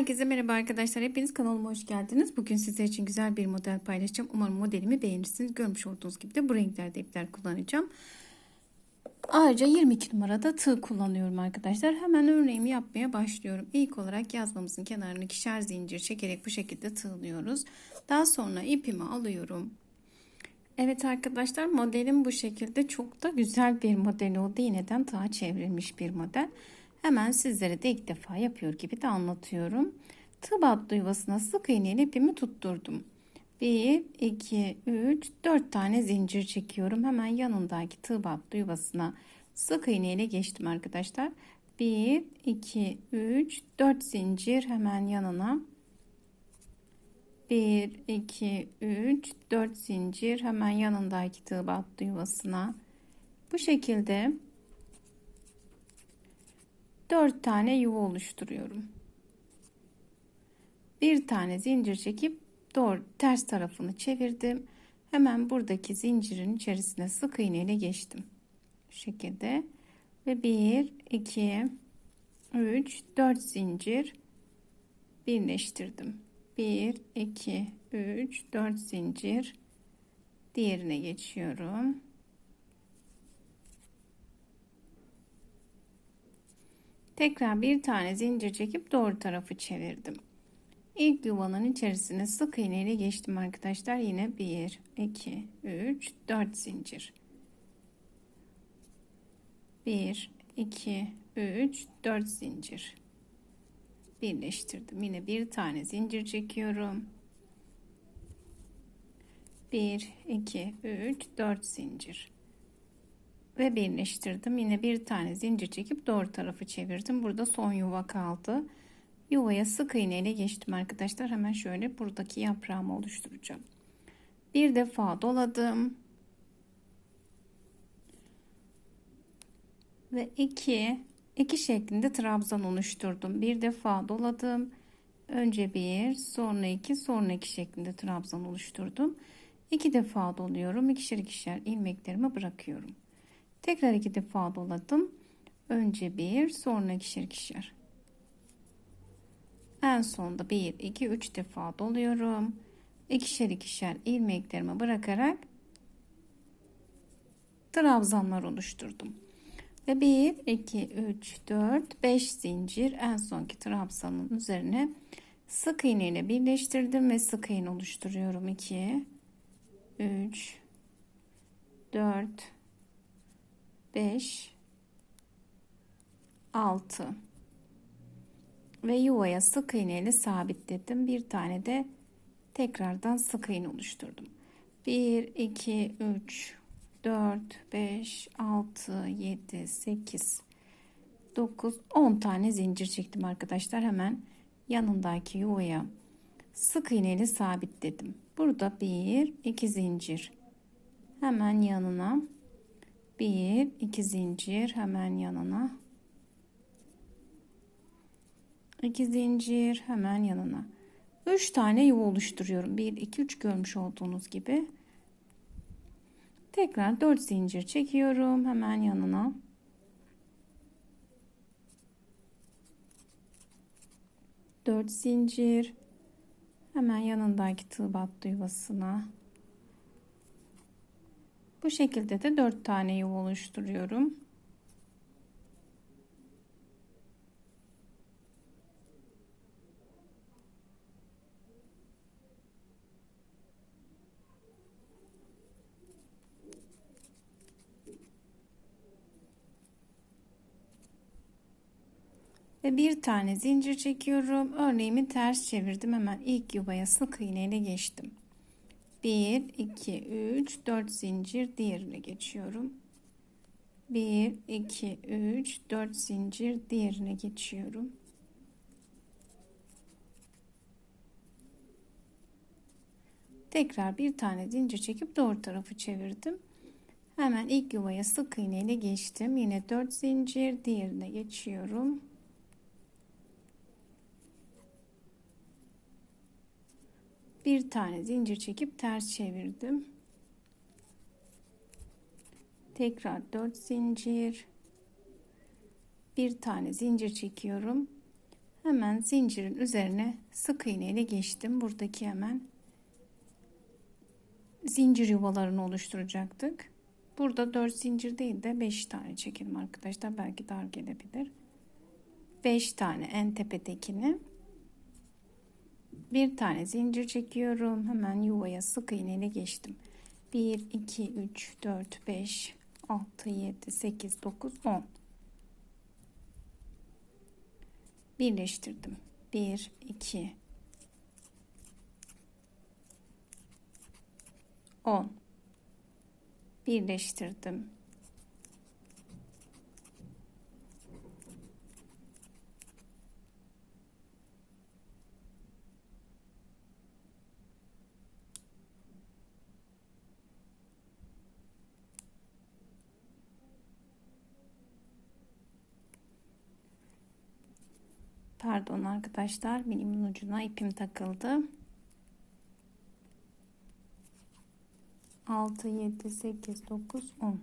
Herkese merhaba arkadaşlar. Hepiniz kanalıma hoş geldiniz. Bugün sizler için güzel bir model paylaşacağım. Umarım modelimi beğenirsiniz. Görmüş olduğunuz gibi de bu renklerde ipler kullanacağım. Ayrıca 22 numarada tığ kullanıyorum arkadaşlar. Hemen örneğimi yapmaya başlıyorum. İlk olarak yazmamızın kenarını ikişer zincir çekerek bu şekilde tığlıyoruz. Daha sonra ipimi alıyorum. Evet arkadaşlar modelim bu şekilde çok da güzel bir model oldu. Yineden tağa çevrilmiş bir model. Hemen sizlere de ilk defa yapıyor gibi de anlatıyorum. Tığ battı yuvasına sık iğneyle ipimi tutturdum. 1, 2, 3, 4 tane zincir çekiyorum. Hemen yanındaki tığ battı yuvasına sık iğneyle geçtim arkadaşlar. 1, 2, 3, 4 zincir hemen yanına. 1, 2, 3, 4 zincir hemen yanındaki tığ battı yuvasına. Bu şekilde 4 tane yuva oluşturuyorum. Bir tane zincir çekip doğru ters tarafını çevirdim. Hemen buradaki zincirin içerisine sık iğne ile geçtim. Bu şekilde ve 1 2 3 4 zincir birleştirdim. 1 2 3 4 zincir diğerine geçiyorum. Tekrar bir tane zincir çekip doğru tarafı çevirdim. İlk yuvanın içerisine sık iğne ile geçtim arkadaşlar. Yine 1, 2, 3, 4 zincir. 1, 2, 3, 4 zincir. Birleştirdim. Yine bir tane zincir çekiyorum. 1, 2, 3, 4 zincir ve birleştirdim. Yine bir tane zincir çekip doğru tarafı çevirdim. Burada son yuva kaldı. Yuvaya sık iğne ile geçtim arkadaşlar. Hemen şöyle buradaki yaprağımı oluşturacağım. Bir defa doladım. Ve iki, iki şeklinde trabzan oluşturdum. Bir defa doladım. Önce bir, sonra iki, sonra iki şeklinde trabzan oluşturdum. İki defa doluyorum. İkişer ikişer ilmeklerimi bırakıyorum. Tekrar iki defa doladım. Önce bir, sonra ikişer ikişer. En sonda bir, iki, üç defa doluyorum. İkişer ikişer ilmeklerimi bırakarak trabzanlar oluşturdum. Ve 1, 2, 3, 4, 5 zincir en sonki trabzanın üzerine sık iğne ile birleştirdim ve sık iğne oluşturuyorum. 2, 3, 4, 5 6 ve yuvaya sık iğne ile sabitledim. Bir tane de tekrardan sık iğne oluşturdum. 1 2 3 4 5 6 7 8 9 10 tane zincir çektim arkadaşlar. Hemen yanındaki yuvaya sık iğne ile sabitledim. Burada 1 2 zincir. Hemen yanına bir iki zincir hemen yanına. İki zincir hemen yanına. Üç tane yuva oluşturuyorum. Bir iki üç görmüş olduğunuz gibi. Tekrar dört zincir çekiyorum hemen yanına. Dört zincir. Hemen yanındaki tığ battı yuvasına bu şekilde de 4 tane yuva oluşturuyorum. Ve bir tane zincir çekiyorum. Örneğimi ters çevirdim. Hemen ilk yuvaya sık iğne ile geçtim. 1 2 3 4 zincir diğerine geçiyorum. 1 2 3 4 zincir diğerine geçiyorum. Tekrar bir tane zincir çekip doğru tarafı çevirdim. Hemen ilk yuvaya sık iğne ile geçtim. Yine 4 zincir diğerine geçiyorum bir tane zincir çekip ters çevirdim tekrar 4 zincir bir tane zincir çekiyorum Hemen zincirin üzerine sık iğne ile geçtim. Buradaki hemen zincir yuvalarını oluşturacaktık. Burada 4 zincir değil de 5 tane çekelim arkadaşlar. Belki dar gelebilir. 5 tane en tepedekini bir tane zincir çekiyorum. Hemen yuvaya sık iğne ile geçtim. 1, 2, 3, 4, 5, 6, 7, 8, 9, 10. Birleştirdim. 1, 2, 10. Birleştirdim. Pardon arkadaşlar benim ucuna ipim takıldı. 6 7 8 9 10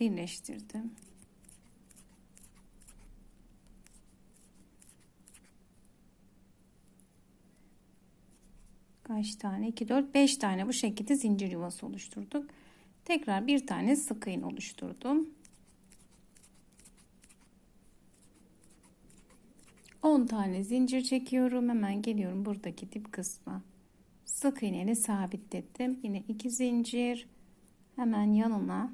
birleştirdim. Kaç tane? 2 4 5 tane bu şekilde zincir yuvası oluşturduk. Tekrar bir tane sık iğne oluşturdum. 10 tane zincir çekiyorum. Hemen geliyorum buradaki dip kısmı. Sık iğneyle sabitledim. Yine 2 zincir. Hemen yanına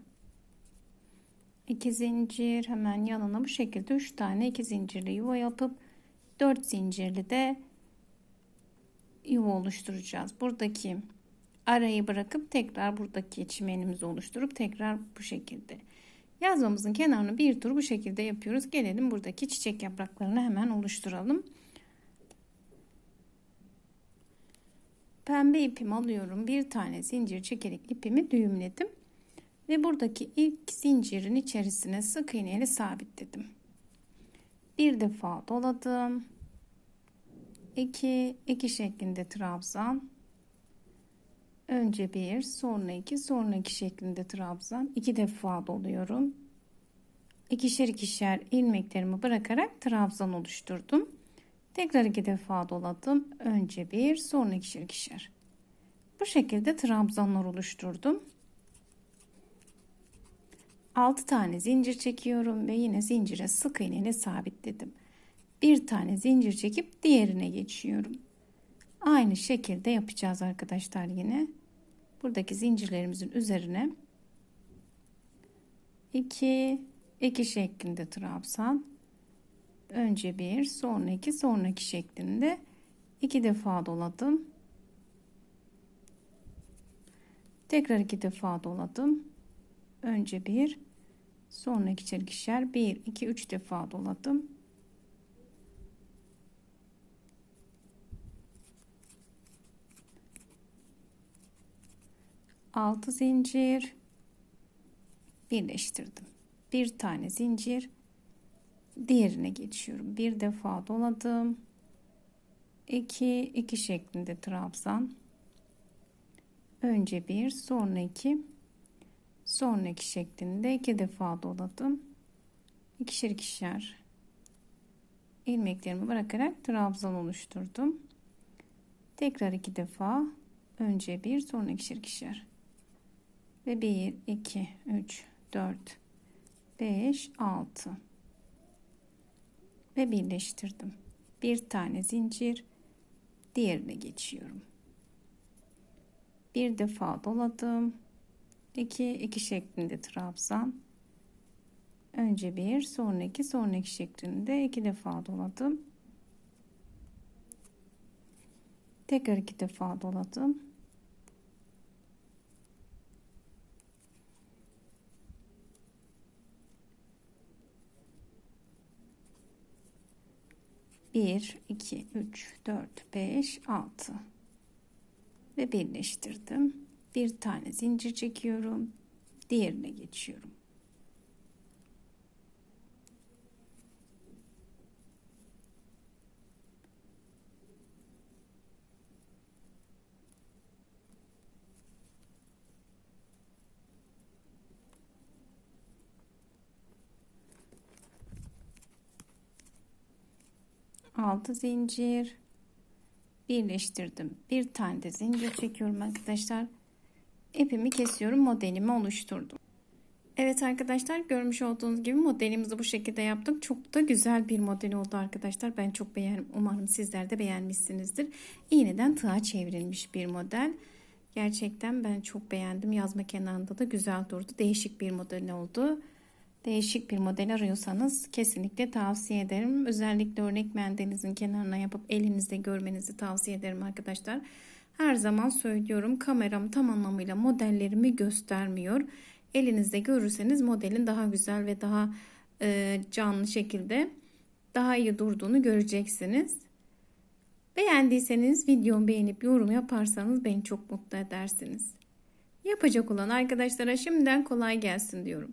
2 zincir hemen yanına bu şekilde 3 tane 2 zincirli yuva yapıp 4 zincirli de yuva oluşturacağız. Buradaki arayı bırakıp tekrar buradaki çimenimizi oluşturup tekrar bu şekilde Yazmamızın kenarını bir tur bu şekilde yapıyoruz. Gelelim buradaki çiçek yapraklarını hemen oluşturalım. Pembe ipimi alıyorum. Bir tane zincir çekerek ipimi düğümledim. Ve buradaki ilk zincirin içerisine sık iğne ile sabitledim. Bir defa doladım. 2 2 şeklinde trabzan. Önce bir, sonra iki, sonra iki şeklinde trabzan. iki defa doluyorum. İkişer ikişer ilmeklerimi bırakarak trabzan oluşturdum. Tekrar iki defa doladım. Önce bir, sonra ikişer ikişer. Bu şekilde trabzanlar oluşturdum. 6 tane zincir çekiyorum ve yine zincire sık iğne ile sabitledim. Bir tane zincir çekip diğerine geçiyorum. Aynı şekilde yapacağız arkadaşlar yine buradaki zincirlerimizin üzerine 2 2 şeklinde trabzan önce bir sonra iki sonraki şeklinde iki defa doladım. Tekrar iki defa doladım. Önce bir sonra ikişer ikişer bir iki üç defa doladım 6 zincir birleştirdim. Bir tane zincir diğerine geçiyorum. Bir defa doladım. 2 2 şeklinde trabzan. Önce bir, sonra iki, sonra iki şeklinde iki defa doladım. İkişer ikişer ilmeklerimi bırakarak trabzan oluşturdum. Tekrar iki defa önce bir, sonra ikişer ikişer ve 1 2 3 4 5 6 ve birleştirdim. Bir tane zincir diğerine geçiyorum. Bir defa doladım. 2 2 şeklinde trabzan. Önce bir sonra iki sonra iki şeklinde iki defa doladım. Tekrar iki defa doladım Bir, iki, üç, dört, beş, altı ve birleştirdim. Bir tane zincir çekiyorum. Diğerine geçiyorum. 6 zincir birleştirdim. Bir tane de zincir çekiyorum arkadaşlar. İpimi kesiyorum. Modelimi oluşturdum. Evet arkadaşlar görmüş olduğunuz gibi modelimizi bu şekilde yaptık. Çok da güzel bir model oldu arkadaşlar. Ben çok beğendim. Umarım sizler de beğenmişsinizdir. İğneden tığa çevrilmiş bir model. Gerçekten ben çok beğendim. Yazma kenarında da güzel durdu. Değişik bir model oldu. Değişik bir model arıyorsanız kesinlikle tavsiye ederim. Özellikle örnek mendelinizin kenarına yapıp elinizde görmenizi tavsiye ederim arkadaşlar. Her zaman söylüyorum kameram tam anlamıyla modellerimi göstermiyor. Elinizde görürseniz modelin daha güzel ve daha e, canlı şekilde daha iyi durduğunu göreceksiniz. Beğendiyseniz videomu beğenip yorum yaparsanız beni çok mutlu edersiniz. Yapacak olan arkadaşlara şimdiden kolay gelsin diyorum.